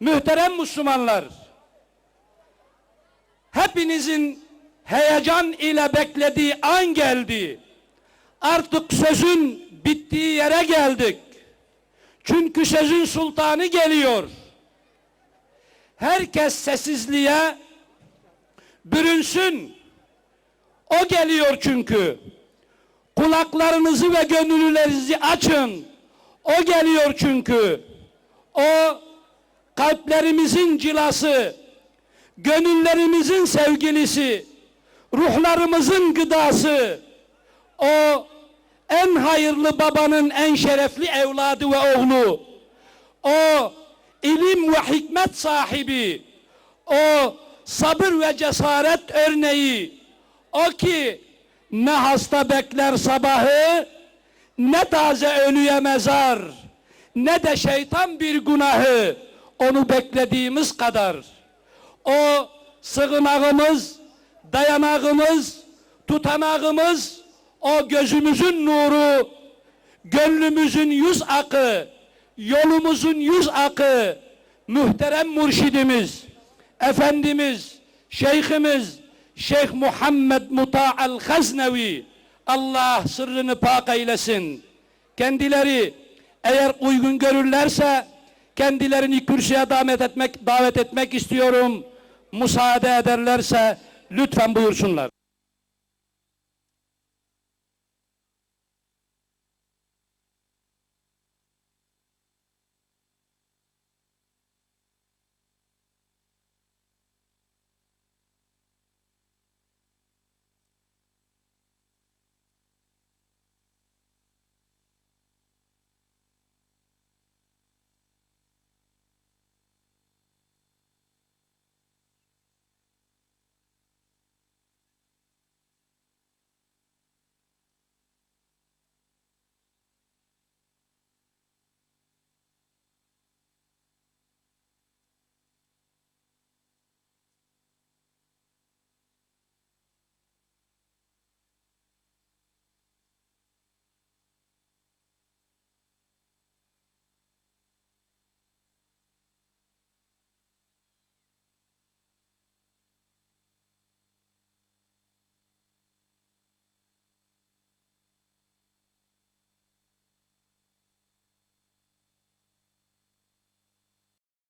Mühterem Müslümanlar, hepinizin heyecan ile beklediği an geldi. Artık sözün bittiği yere geldik. Çünkü sözün sultanı geliyor. Herkes sessizliğe bürünsün. O geliyor çünkü. Kulaklarınızı ve gönüllülerinizi açın. O geliyor çünkü. O kalplerimizin cilası, gönüllerimizin sevgilisi, ruhlarımızın gıdası. O en hayırlı babanın en şerefli evladı ve oğlu. O ilim ve hikmet sahibi. O sabır ve cesaret örneği. O ki ne hasta bekler sabahı, ne taze ölüye mezar, ne de şeytan bir günahı onu beklediğimiz kadar. O sığınağımız, dayanağımız, tutanağımız, o gözümüzün nuru, gönlümüzün yüz akı, yolumuzun yüz akı, muhterem mürşidimiz, Efendimiz, Şeyhimiz, Şeyh Muhammed Muta'al Haznevi, Allah sırrını pak eylesin. Kendileri eğer uygun görürlerse kendilerini kürsüye davet etmek davet etmek istiyorum. Müsaade ederlerse lütfen buyursunlar.